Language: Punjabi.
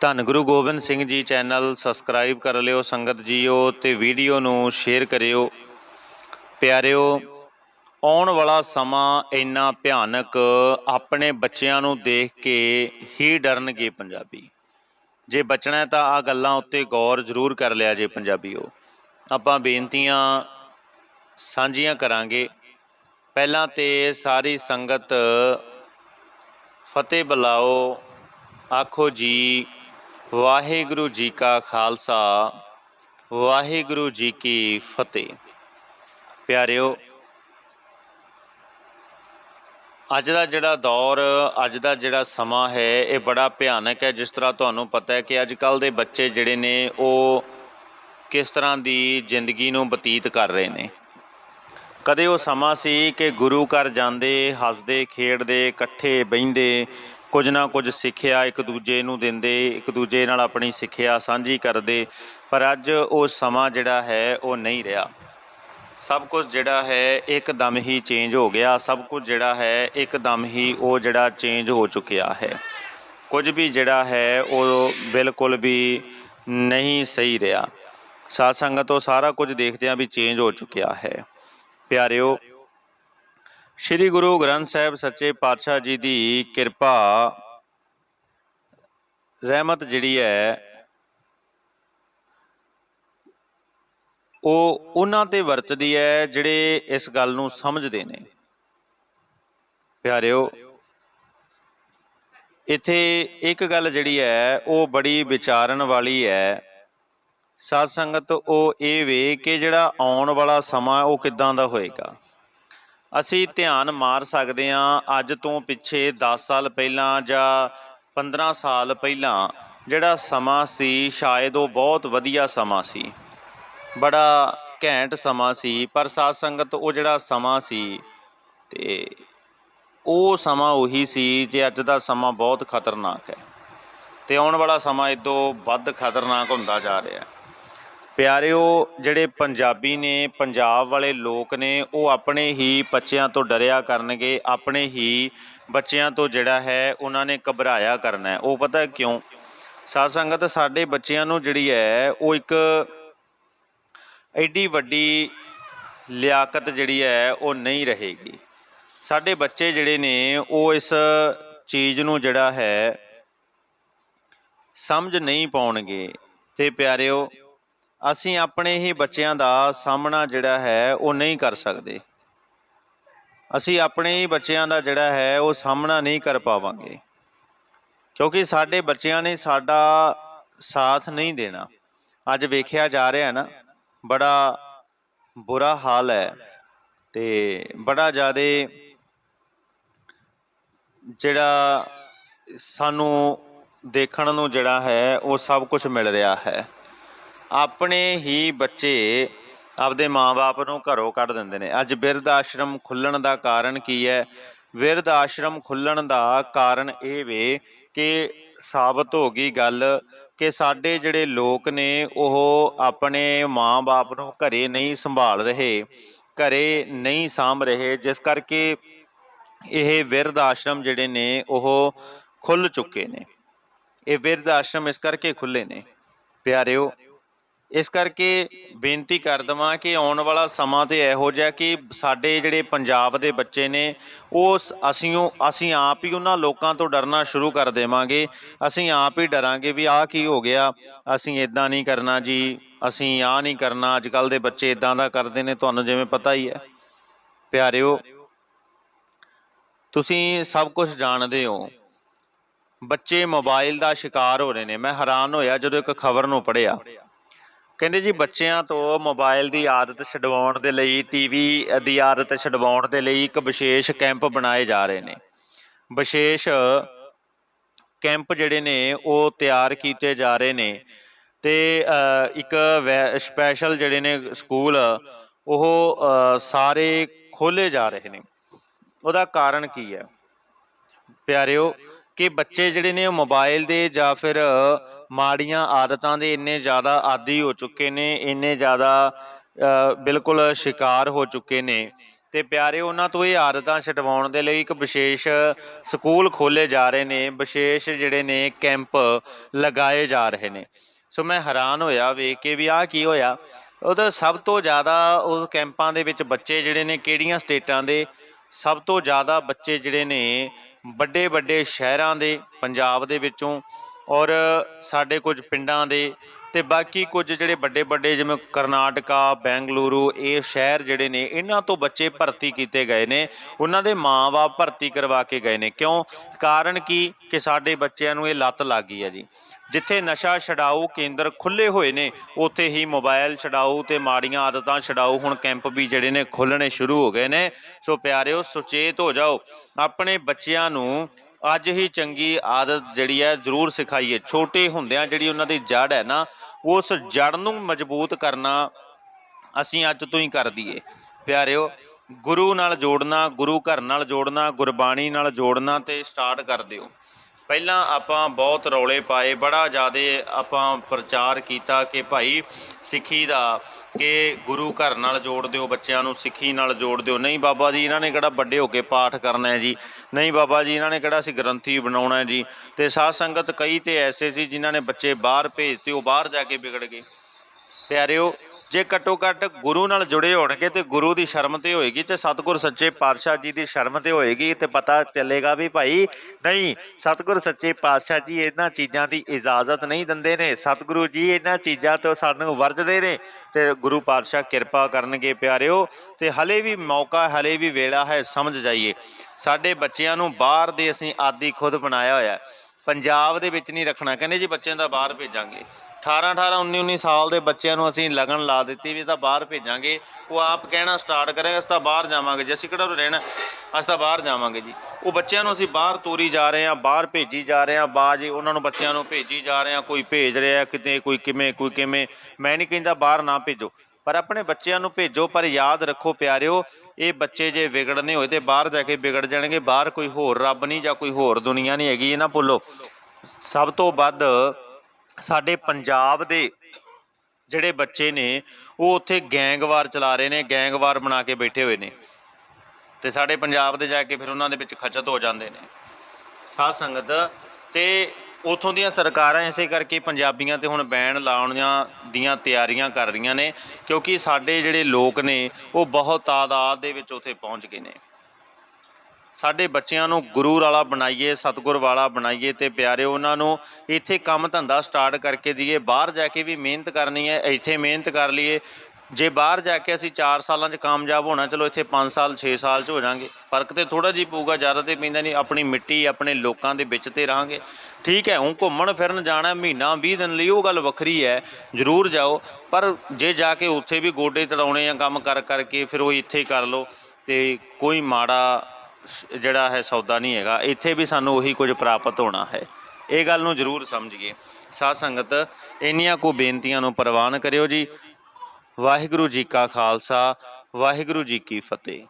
ਧੰਨ ਗੁਰੂ ਗੋਬਿੰਦ ਸਿੰਘ ਜੀ ਚੈਨਲ ਸਬਸਕ੍ਰਾਈਬ ਕਰ ਲਿਓ, ਸੰਗਤ ਜੀਓ ਤੇ ਵੀਡੀਓ ਨੂੰ ਸ਼ੇਅਰ ਕਰਿਓ। ਪਿਆਰਿਓ, ਆਉਣ ਵਾਲਾ ਸਮਾਂ ਇੰਨਾ ਭਿਆਨਕ ਆਪਣੇ ਬੱਚਿਆਂ ਨੂੰ ਦੇਖ ਕੇ ਹੀ ਡਰਨਗੇ ਪੰਜਾਬੀ। ਜੇ ਬਚਣਾ ਤਾਂ ਆ ਗੱਲਾਂ ਉੱਤੇ ਗੌਰ ਜ਼ਰੂਰ ਕਰ ਲਿਆ ਜੇ ਪੰਜਾਬੀਓ। ਆਪਾਂ ਬੇਨਤੀਆਂ ਸਾਂਝੀਆਂ ਕਰਾਂਗੇ। ਪਹਿਲਾਂ ਤੇ ਸਾਰੀ ਸੰਗਤ ਫਤਿਹ ਬੁਲਾਓ, ਆਖੋ ਜੀ ਵਾਹਿਗੁਰੂ ਜੀ ਕਾ ਖਾਲਸਾ, ਵਾਹਿਗੁਰੂ ਜੀ ਕੀ ਫਤਿਹ। ਪਿਆਰਿਓ, ਅੱਜ ਦਾ ਜਿਹੜਾ ਦੌਰ, ਅੱਜ ਦਾ ਜਿਹੜਾ ਸਮਾਂ ਹੈ, ਇਹ ਬੜਾ ਭਿਆਨਕ ਹੈ। ਜਿਸ ਤਰ੍ਹਾਂ ਤੁਹਾਨੂੰ ਪਤਾ ਹੈ ਕਿ ਅੱਜ ਕੱਲ ਦੇ ਬੱਚੇ ਜਿਹੜੇ ਨੇ, ਉਹ ਕਿਸ ਤਰ੍ਹਾਂ ਦੀ ਜ਼ਿੰਦਗੀ ਨੂੰ ਬਤੀਤ ਕਰ ਰਹੇ ਨੇ। ਕਦੇ ਉਹ ਸਮਾਂ ਸੀ ਕਿ ਗੁਰੂ ਘਰ ਜਾਂਦੇ, ਹੱਸਦੇ, ਖੇਡਦੇ, ਇਕੱਠੇ ਬਹਿੰਦੇ ਕੁਝ ਨਾ ਕੁਝ ਸਿੱਖਿਆ ਇੱਕ ਦੂਜੇ ਨੂੰ ਦਿੰਦੇ, ਇੱਕ ਦੂਜੇ ਨਾਲ ਆਪਣੀ ਸਿੱਖਿਆ ਸਾਂਝੀ ਕਰਦੇ, ਪਰ ਅੱਜ ਉਹ ਸਮਾਂ ਜਿਹੜਾ ਹੈ ਉਹ ਨਹੀਂ ਰਿਹਾ। ਸਭ ਕੁਝ ਜਿਹੜਾ ਹੈ ਇੱਕਦਮ ਹੀ ਚੇਂਜ ਹੋ ਗਿਆ। ਸਭ ਕੁਝ ਜਿਹੜਾ ਹੈ ਇੱਕਦਮ ਹੀ ਉਹ ਜਿਹੜਾ ਚੇਂਜ ਹੋ ਚੁੱਕਿਆ ਹੈ। ਕੁਝ ਵੀ ਜਿਹੜਾ ਹੈ ਉਹ ਬਿਲਕੁਲ ਵੀ ਨਹੀਂ ਸਹੀ ਰਿਹਾ। ਸਾਧ ਸੰਗਤ ਤੋਂ ਸਾਰਾ ਕੁਝ ਦੇਖਦੇ ਆ ਵੀ ਚੇਂਜ ਹੋ ਚੁੱਕਿਆ ਹੈ। ਪਿਆਰਿਓ ਸ੍ਰੀ ਗੁਰੂ ਗ੍ਰੰਥ ਸਾਹਿਬ ਸੱਚੇ ਪਾਤਸ਼ਾਹ ਜੀ ਦੀ ਕਿਰਪਾ ਰਹਿਮਤ ਜਿਹੜੀ ਹੈ, ਉਹ ਉਹਨਾਂ ਤੇ ਵਰਤਦੀ ਹੈ ਜਿਹੜੇ ਇਸ ਗੱਲ ਨੂੰ ਸਮਝਦੇ ਨੇ। ਪਿਆਰਿਓ, ਇੱਥੇ ਇੱਕ ਗੱਲ ਜਿਹੜੀ ਹੈ, ਉਹ ਬੜੀ ਵਿਚਾਰਨ ਵਾਲੀ ਹੈ। ਸਾਧ ਸੰਗਤ, ਉਹ ਇਹ ਵੇ ਕਿ ਜਿਹੜਾ ਆਉਣ ਵਾਲਾ ਸਮਾਂ, ਉਹ ਕਿੱਦਾਂ ਦਾ ਹੋਏਗਾ? ਅਸੀਂ ਧਿਆਨ ਮਾਰ ਸਕਦੇ ਹਾਂ ਅੱਜ ਤੋਂ ਪਿੱਛੇ 10 ਸਾਲ ਪਹਿਲਾਂ ਜਾਂ 15 ਸਾਲ ਪਹਿਲਾਂ ਜਿਹੜਾ ਸਮਾਂ ਸੀ, ਸ਼ਾਇਦ ਉਹ ਬਹੁਤ ਵਧੀਆ ਸਮਾਂ ਸੀ। ਬੜਾ ਘੈਂਟ ਸਮਾਂ ਸੀ, ਪਰ ਸਾਧ ਸੰਗਤ ਉਹ ਜਿਹੜਾ ਸਮਾਂ ਸੀ ਤੇ ਉਹ ਸਮਾਂ ਉਹੀ ਸੀ ਜੇ ਅੱਜ ਦਾ ਸਮਾਂ ਬਹੁਤ ਖਤਰਨਾਕ ਹੈ। ਤੇ ਆਉਣ ਵਾਲਾ ਸਮਾਂ ਇਦੋਂ ਵੱਧ ਖਤਰਨਾਕ ਹੁੰਦਾ ਜਾ ਰਿਹਾ ਹੈ। ਪਿਆਰਿਓ, ਜਿਹੜੇ ਪੰਜਾਬੀ ਨੇ, ਪੰਜਾਬ ਵਾਲੇ ਲੋਕ ਨੇ, ਉਹ ਆਪਣੇ ਹੀ ਬੱਚਿਆਂ ਤੋਂ ਡਰਿਆ ਕਰਨਗੇ, ਆਪਣੇ ਹੀ ਬੱਚਿਆਂ ਤੋਂ ਜਿਹੜਾ ਹੈ, ਉਹਨਾਂ ਨੇ ਘਬਰਾਇਆ ਕਰਨਾ ਉਹ ਪਤਾ ਕਿਉਂ? ਸਾਧ ਸੰਗਤ ਸਾਡੇ ਬੱਚਿਆਂ ਨੂੰ ਜਿਹੜੀ ਹੈ, ਉਹ ਇੱਕ ਐਡੀ ਵੱਡੀ ਲਿਆਕਤ ਜਿਹੜੀ ਹੈ, ਉਹ ਨਹੀਂ ਰਹੇਗੀ। ਸਾਡੇ ਬੱਚੇ ਜਿਹੜੇ ਨੇ, ਉਹ ਇਸ ਚੀਜ਼ ਨੂੰ ਜਿਹੜਾ ਹੈ, ਸਮਝ ਨਹੀਂ ਪਾਉਣਗੇ। ਤੇ ਪਿਆਰਿਓ ਅਸੀਂ ਆਪਣੇ ਹੀ ਬੱਚਿਆਂ ਦਾ ਸਾਹਮਣਾ ਜਿਹੜਾ ਹੈ, ਉਹ ਨਹੀਂ ਕਰ ਸਕਦੇ। ਅਸੀਂ ਆਪਣੇ ਹੀ ਬੱਚਿਆਂ ਦਾ ਜਿਹੜਾ ਹੈ, ਉਹ ਸਾਹਮਣਾ ਨਹੀਂ ਕਰ ਪਾਵਾਂਗੇ। ਕਿਉਂਕਿ ਸਾਡੇ ਬੱਚਿਆਂ ਨੇ ਸਾਡਾ ਸਾਥ ਨਹੀਂ ਦੇਣਾ। ਅੱਜ ਵੇਖਿਆ ਜਾ ਰਿਹਾ ਨਾ, ਬੜਾ ਬੁਰਾ ਹਾਲ ਹੈ ਤੇ ਬੜਾ ਜ਼ਿਆਦਾ ਜਿਹੜਾ ਸਾਨੂੰ ਦੇਖਣ ਨੂੰ ਜਿਹੜਾ ਹੈ, ਉਹ ਸਭ ਕੁਝ ਮਿਲ ਰਿਹਾ ਹੈ। ਆਪਣੇ ਹੀ ਬੱਚੇ ਆਪਦੇ ਮਾਪੇ ਨੂੰ ਘਰੋਂ ਕੱਢ ਦਿੰਦੇ ਨੇ। ਅੱਜ ਬਿਰਧ ਆਸ਼ਰਮ ਖੁੱਲਣ ਦਾ ਕਾਰਨ ਕੀ ਹੈ? ਬਿਰਧ ਆਸ਼ਰਮ ਖੁੱਲਣ ਦਾ ਕਾਰਨ ਇਹ ਵੇ ਕਿ ਸਾਬਤ ਹੋ ਗਈ ਗੱਲ ਕਿ ਸਾਡੇ ਜਿਹੜੇ ਲੋਕ ਨੇ, ਉਹ ਆਪਣੇ ਮਾਂ-ਬਾਪ ਨੂੰ ਘਰੇ ਨਹੀਂ ਸੰਭਾਲ ਰਹੇ, ਘਰੇ ਨਹੀਂ ਸਾਂਭ ਰਹੇ, ਜਿਸ ਕਰਕੇ ਇਹ ਬਿਰਧ ਆਸ਼ਰਮ ਜਿਹੜੇ ਨੇ, ਉਹ ਖੁੱਲ ਚੁੱਕੇ ਨੇ। ਇਹ ਵਿਰਧ ਆਸ਼ਰਮ ਇਸ ਕਰਕੇ ਖੁੱਲੇ ਨੇ। ਪਿਆਰਿਓ ਇਸ ਕਰਕੇ ਬੇਨਤੀ ਕਰ ਦਵਾਂ ਕਿ ਆਉਣ ਵਾਲਾ ਸਮਾਂ ਤੇ ਇਹੋ ਜਿਹਾ ਕਿ ਸਾਡੇ ਜਿਹੜੇ ਪੰਜਾਬ ਦੇ ਬੱਚੇ ਨੇ, ਉਹ ਅਸੀਂ ਉਹ ਅਸੀਂ ਆਪ ਹੀ ਉਹਨਾਂ ਲੋਕਾਂ ਤੋਂ ਡਰਨਾ ਸ਼ੁਰੂ ਕਰ ਦੇਵਾਂਗੇ। ਅਸੀਂ ਆਪ ਹੀ ਡਰਾਂਗੇ ਵੀ ਆਹ ਕੀ ਹੋ ਗਿਆ, ਅਸੀਂ ਇਦਾਂ ਨਹੀਂ ਕਰਨਾ ਜੀ, ਅਸੀਂ ਆਹ ਨਹੀਂ ਕਰਨਾ ਅੱਜ ਕੱਲ ਦੇ ਬੱਚੇ ਇਦਾਂ ਦਾ ਕਰਦੇ ਨੇ, ਤੁਹਾਨੂੰ ਜਿਵੇਂ ਪਤਾ ਹੀ ਹੈ। ਪਿਆਰਿਓ, ਤੁਸੀਂ ਸਭ ਕੁਝ ਜਾਣਦੇ ਹੋ। ਬੱਚੇ ਮੋਬਾਈਲ ਦਾ ਸ਼ਿਕਾਰ ਹੋ ਰਹੇ ਨੇ, ਮੈਂ ਹੈਰਾਨ ਹੋਇਆ ਜਦੋਂ ਇੱਕ ਖਬਰ ਨੂੰ ਪੜ੍ਹਿਆ। ਕਹਿੰਦੇ ਜੀ ਬੱਚਿਆਂ ਤੋਂ ਮੋਬਾਈਲ ਦੀ ਆਦਤ ਛਡਵਾਉਣ ਦੇ ਲਈ ਟੀਵੀ ਦੀ ਆਦਤ ਛਡਵਾਉਣ ਦੇ ਲਈ ਇੱਕ ਵਿਸ਼ੇਸ਼ ਕੈਂਪ ਬਣਾਏ ਜਾ ਰਹੇ ਨੇ। ਵਿਸ਼ੇਸ਼ ਕੈਂਪ ਜਿਹੜੇ ਨੇ, ਉਹ ਤਿਆਰ ਕੀਤੇ ਜਾ ਰਹੇ ਨੇ ਤੇ ਇੱਕ ਸਪੈਸ਼ਲ ਜਿਹੜੇ ਨੇ ਸਕੂਲ ਉਹ ਸਾਰੇ ਖੋਲੇ ਜਾ ਰਹੇ ਨੇ। ਉਹਦਾ ਕਾਰਨ ਕੀ ਹੈ? ਪਿਆਰਿਓ, ਕਿ ਬੱਚੇ ਜਿਹੜੇ ਨੇ ਉਹ ਮੋਬਾਈਲ ਦੇ ਜਾਂ ਫਿਰ ਮਾੜੀਆਂ ਆਦਤਾਂ ਦੇ ਇੰਨੇ ਜ਼ਿਆਦਾ ਆਦੀ ਹੋ ਚੁੱਕੇ ਨੇ, ਇੰਨੇ ਜ਼ਿਆਦਾ ਬਿਲਕੁਲ ਸ਼ਿਕਾਰ ਹੋ ਚੁੱਕੇ ਨੇ। ਤੇ ਪਿਆਰੇ, ਉਹਨਾਂ ਤੋਂ ਇਹ ਆਦਤਾਂ ਛਡਵਾਉਣ ਦੇ ਲਈ ਇੱਕ ਵਿਸ਼ੇਸ਼ ਸਕੂਲ ਖੋਲੇ ਜਾ ਰਹੇ ਨੇ, ਵਿਸ਼ੇਸ਼ ਜਿਹੜੇ ਨੇ ਕੈਂਪ ਲਗਾਏ ਜਾ ਰਹੇ ਨੇ। ਸੋ ਮੈਂ ਹੈਰਾਨ ਹੋਇਆ, ਵੇਖ ਕੇ ਵੀ ਆਹ ਕੀ ਹੋਇਆ? ਉਹਦਾ ਸਭ ਤੋਂ ਜ਼ਿਆਦਾ ਉਹ ਕੈਂਪਾਂ ਦੇ ਵਿੱਚ ਬੱਚੇ ਜਿਹੜੇ ਨੇ ਕਿਹੜੀਆਂ ਸਟੇਟਾਂ ਦੇ? ਸਭ ਤੋਂ ਜ਼ਿਆਦਾ ਬੱਚੇ ਜਿਹੜੇ ਨੇ ਵੱਡੇ ਵੱਡੇ ਸ਼ਹਿਰਾਂ ਦੇ, ਪੰਜਾਬ ਦੇ ਵਿੱਚੋਂ। ਔਰ ਸਾਡੇ ਕੁਝ ਪਿੰਡਾਂ ਦੇ ਤੇ ਬਾਕੀ ਕੁਝ ਜਿਹੜੇ ਵੱਡੇ ਵੱਡੇ ਜਿਵੇਂ ਕਰਨਾਟਕਾ, ਬੈਂਗਲੁਰੂ, ਇਹ ਸ਼ਹਿਰ ਜਿਹੜੇ ਨੇ, ਇਹਨਾਂ ਤੋਂ ਬੱਚੇ ਭਰਤੀ ਕੀਤੇ ਗਏ ਨੇ। ਉਹਨਾਂ ਦੇ ਮਾਪੇ ਭਰਤੀ ਕਰਵਾ ਕੇ ਗਏ ਨੇ। ਕਿਉਂ? ਕਾਰਨ ਕੀ? ਕਿ ਸਾਡੇ ਬੱਚਿਆਂ ਨੂੰ ਇਹ ਲੱਤ ਲੱਗ ਗਈ ਹੈ ਜੀ। ਜਿੱਥੇ ਨਸ਼ਾ ਛਡਾਊ ਕੇਂਦਰ ਖੁੱਲੇ ਹੋਏ ਨੇ, ਉੱਥੇ ਹੀ ਮੋਬਾਈਲ ਛਡਾਊ ਤੇ ਮਾੜੀਆਂ ਆਦਤਾਂ ਛਡਾਊ ਹੁਣ ਕੈਂਪ ਵੀ ਜਿਹੜੇ ਨੇ ਖੁੱਲਣੇ ਸ਼ੁਰੂ ਹੋ ਗਏ ਨੇ। ਸੋ ਪਿਆਰਿਓ, ਸੁਚੇਤ ਹੋ ਜਾਓ। ਆਪਣੇ ਬੱਚਿਆਂ ਨੂੰ ਅੱਜ ਹੀ ਚੰਗੀ ਆਦਤ ਜਿਹੜੀ ਹੈ ਜ਼ਰੂਰ ਸਿਖਾਈਏ। ਛੋਟੇ ਹੁੰਦਿਆਂ ਜਿਹੜੀ ਉਹਨਾਂ ਦੀ ਜੜ ਹੈ ਨਾ, ਉਸ ਜੜ ਨੂੰ ਮਜ਼ਬੂਤ ਕਰਨਾ ਅਸੀਂ ਅੱਜ ਤੋਂ ਹੀ ਕਰ ਦਈਏ। ਪਿਆਰਿਓ, ਗੁਰੂ ਨਾਲ ਜੋੜਨਾ, ਗੁਰੂ ਘਰ ਨਾਲ ਜੋੜਨਾ, ਗੁਰਬਾਣੀ ਨਾਲ ਜੋੜਨਾ ਤੇ ਸਟਾਰਟ ਕਰ ਦਿਓ। ਪਹਿਲਾਂ ਆਪਾਂ ਬਹੁਤ ਰੌਲੇ ਪਾਏ, ਬੜਾ ਜ਼ਿਆਦਾ ਆਪਾਂ ਪ੍ਰਚਾਰ ਕੀਤਾ ਕਿ ਭਾਈ ਸਿੱਖੀ ਦਾ, ਕਿ ਗੁਰੂ ਘਰ ਨਾਲ ਜੋੜ ਦਿਓ, ਬੱਚਿਆਂ ਨੂੰ ਸਿੱਖੀ ਨਾਲ ਜੋੜ ਦਿਓ। ਨਹੀਂ ਬਾਬਾ ਜੀ, ਇਹਨਾਂ ਨੇ ਕਿਹੜਾ ਵੱਡੇ ਹੋ ਕੇ ਪਾਠ ਕਰਨਾ ਹੈ ਜੀ? ਨਹੀਂ ਬਾਬਾ ਜੀ, ਇਹਨਾਂ ਨੇ ਕਿਹੜਾ ਅਸੀਂ ਗ੍ਰੰਥੀ ਬਣਾਉਣਾ ਹੈ ਜੀ? ਤੇ ਸਾਧ ਸੰਗਤ ਕਈ ਤੇ ਐਸੇ ਸੀ ਜਿਨ੍ਹਾਂ ਨੇ ਬੱਚੇ ਬਾਹਰ ਭੇਜਤੇ, ਉਹ ਬਾਹਰ ਜਾ ਕੇ ਵਿਗੜ ਗਏ। ਪਿਆਰਿਓ ਜੇ ਘੱਟੋ ਘੱਟ ਗੁਰੂ ਨਾਲ ਜੁੜੇ ਹੋਣਗੇ ਤੇ ਗੁਰੂ ਦੀ ਸ਼ਰਮ ਤੇ ਹੋਏਗੀ ਤੇ ਸਤਿਗੁਰ ਸੱਚੇ ਪਾਤਸ਼ਾਹ ਜੀ ਦੀ ਸ਼ਰਮ ਤੇ ਹੋਏਗੀ ਤੇ ਪਤਾ ਚੱਲੇਗਾ ਵੀ ਭਾਈ ਨਹੀਂ, ਸਤਿਗੁਰ ਸੱਚੇ ਪਾਤਸ਼ਾਹ ਜੀ ਇਹਨਾਂ ਚੀਜ਼ਾਂ ਦੀ ਇਜਾਜ਼ਤ ਨਹੀਂ ਦਿੰਦੇ ਨੇ। ਸਤਿਗੁਰੂ ਜੀ ਇਹਨਾਂ ਚੀਜ਼ਾਂ ਤੋਂ ਸਾਨੂੰ ਵਰਜਦੇ ਨੇ ਤੇ ਗੁਰੂ ਪਾਤਸ਼ਾਹ ਕਿਰਪਾ ਕਰਨਗੇ ਪਿਆਰਿਓ ਤੇ ਹਲੇ ਵੀ ਮੌਕਾ, ਹਲੇ ਵੀ ਵੇਲਾ ਹੈ, ਸਮਝ ਜਾਈਏ। ਸਾਡੇ ਬੱਚਿਆਂ ਨੂੰ ਬਾਹਰ ਦੇ ਅਸੀਂ ਆਦੀ ਖੁਦ ਬਣਾਇਆ ਹੋਇਆ ਪੰਜਾਬ ਦੇ ਵਿੱਚ ਨਹੀਂ ਰੱਖਣਾ, ਕਹਿੰਦੇ ਜੀ ਬੱਚਿਆਂ ਦਾ ਬਾਹਰ ਭੇਜਾਂਗੇ। 18 18 19 19 ਸਾਲ ਦੇ ਬੱਚਿਆਂ ਨੂੰ ਅਸੀਂ ਲਗਨ ਲਾ ਦਿੱਤੀ ਵੀ ਤਾਂ ਬਾਹਰ ਭੇਜਾਂਗੇ। ਉਹ ਆਪ ਕਹਿਣਾ ਸਟਾਰਟ ਕਰੇਗਾ, ਅਸੀਂ ਤਾਂ ਬਾਹਰ ਜਾਵਾਂਗੇ। ਜੇ ਅਸੀਂ ਕਿਹੜਾ ਰਹਿਣਾ, ਅਸੀਂ ਤਾਂ ਬਾਹਰ ਜਾਵਾਂਗੇ ਜੀ। ਉਹ ਬੱਚਿਆਂ ਨੂੰ ਅਸੀਂ ਬਾਹਰ ਤੋਰੀ ਜਾ ਰਹੇ ਹਾਂ, ਬਾਹਰ ਭੇਜੀ ਜਾ ਰਹੇ ਹਾਂ ਬਾਜ ਉਹਨਾਂ ਨੂੰ ਬੱਚਿਆਂ ਨੂੰ ਭੇਜੀ ਜਾ ਰਹੇ ਹਾਂ, ਕੋਈ ਭੇਜ ਰਿਹਾ ਕਿਤੇ, ਕੋਈ ਕਿਵੇਂ ਕੋਈ ਕਿਵੇਂ, ਮੈਂ ਨਹੀਂ ਕਹਿੰਦਾ ਬਾਹਰ ਨਾ ਭੇਜੋ। ਪਰ ਆਪਣੇ ਬੱਚਿਆਂ ਨੂੰ ਭੇਜੋ, ਪਰ ਯਾਦ ਰੱਖੋ ਪਿਆਰਿਓ, ਇਹ ਬੱਚੇ ਜੇ ਵਿਗੜਨੇ ਹੋਏ ਤੇ ਬਾਹਰ ਜਾ ਕੇ ਵਿਗੜ ਜਾਣਗੇ। ਬਾਹਰ ਕੋਈ ਹੋਰ ਰੱਬ ਨਹੀਂ ਜਾਂ ਕੋਈ ਹੋਰ ਦੁਨੀਆ ਨਹੀਂ ਹੈਗੀ, ਇਹ ਨਾ ਭੁੱਲੋ। ਸਭ ਤੋਂ ਵੱਧ ਸਾਡੇ ਪੰਜਾਬ ਦੇ ਜਿਹੜੇ ਬੱਚੇ ਨੇ, ਉਹ ਉੱਥੇ ਗੈਂਗਵਾਰ ਚਲਾ ਰਹੇ ਨੇ ਗੈਂਗਵਾਰ ਬਣਾ ਕੇ ਬੈਠੇ ਹੋਏ ਨੇ। ਤੇ ਸਾਡੇ ਪੰਜਾਬ ਦੇ ਜਾ ਕੇ ਫਿਰ ਉਹਨਾਂ ਦੇ ਵਿੱਚ ਖਚਤ ਹੋ ਜਾਂਦੇ ਨੇ। ਸਾਧ ਸੰਗਤ, ਤੇ ਉਥੋਂ ਦੀਆਂ ਸਰਕਾਰਾਂ ਇਸੇ ਕਰਕੇ ਪੰਜਾਬੀਆਂ ਤੇ ਹੁਣ ਬੈਨ ਲਾਉਣ ਦੀਆਂ ਤਿਆਰੀਆਂ ਕਰ ਰਹੀਆਂ ਨੇ, ਕਿਉਂਕਿ ਸਾਡੇ ਜਿਹੜੇ ਲੋਕ ਨੇ, ਉਹ ਬਹੁਤ ਤਾਦਾਦ ਦੇ ਵਿੱਚ ਉੱਥੇ ਪਹੁੰਚ ਗਏ ਨੇ। ਸਾਡੇ ਬੱਚਿਆਂ ਨੂੰ ਗੁਰੂ ਵਾਲਾ ਬਣਾਈਏ, ਸਤਿਗੁਰ ਵਾਲਾ ਬਣਾਈਏ ਤੇ ਪਿਆਰੇ ਉਹਨਾਂ ਨੂੰ ਇੱਥੇ ਕੰਮ ਧੰਦਾ ਸਟਾਰਟ ਕਰਕੇ ਦਈਏ। ਬਾਹਰ ਜਾ ਕੇ ਵੀ ਮਿਹਨਤ ਕਰਨੀ ਹੈ, ਇੱਥੇ ਮਿਹਨਤ ਕਰ ਲਈਏ। ਜੇ ਬਾਹਰ ਜਾ ਕੇ ਅਸੀਂ 4 ਸਾਲਾਂ 'ਚ ਕਾਮਯਾਬ ਹੋਣਾ, ਚਲੋ ਇੱਥੇ 5 ਸਾਲ 6 ਸਾਲ 'ਚ ਹੋ ਜਾਾਂਗੇ। ਫ਼ਰਕ ਤੇ ਥੋੜਾ ਜਿਹਾ ਪਊਗਾ, ਜ਼ਿਆਦਾ ਤੇ ਪੈਂਦਾ ਨਹੀਂ, ਆਪਣੀ ਮਿੱਟੀ, ਆਪਣੇ ਲੋਕਾਂ ਦੇ ਵਿੱਚ ਤੇ ਰਹਾਂਗੇ। ਠੀਕ ਹੈ, ਹੁਣ ਘੁੰਮਣ ਫਿਰਨ ਜਾਣਾ ਮਹੀਨਾ 20 ਦਿਨ ਲਈ ਉਹ ਗੱਲ ਵੱਖਰੀ ਹੈ, ਜ਼ਰੂਰ ਜਾਓ। ਪਰ ਜੇ ਜਾ ਕੇ ਉੱਥੇ ਵੀ ਗੋਡੇ ਤੜਾਉਣੇ ਆ, ਕੰਮ ਕਰ ਕਰਕੇ ਫਿਰ ਉਹ ਇੱਥੇ ਹੀ ਕਰ ਲਓ ਤੇ ਕੋਈ ਮਾੜਾ ਜਿਹੜਾ ਹੈ ਸੌਦਾ ਨਹੀਂ ਹੈਗਾ, ਇੱਥੇ ਵੀ ਸਾਨੂੰ ਉਹੀ ਕੁਝ ਪ੍ਰਾਪਤ ਹੋਣਾ ਹੈ। ਇਹ ਗੱਲ ਨੂੰ ਜ਼ਰੂਰ ਸਮਝੀਏ। ਸਾਧ ਸੰਗਤ, ਇੰਨੀਆਂ ਕੋ ਬੇਨਤੀਆਂ ਨੂੰ ਪ੍ਰਵਾਨ ਕਰਿਓ ਜੀ। ਵਾਹਿਗੁਰੂ ਜੀ ਕਾ ਖਾਲਸਾ, ਵਾਹਿਗੁਰੂ ਜੀ ਕੀ ਫਤਿਹ।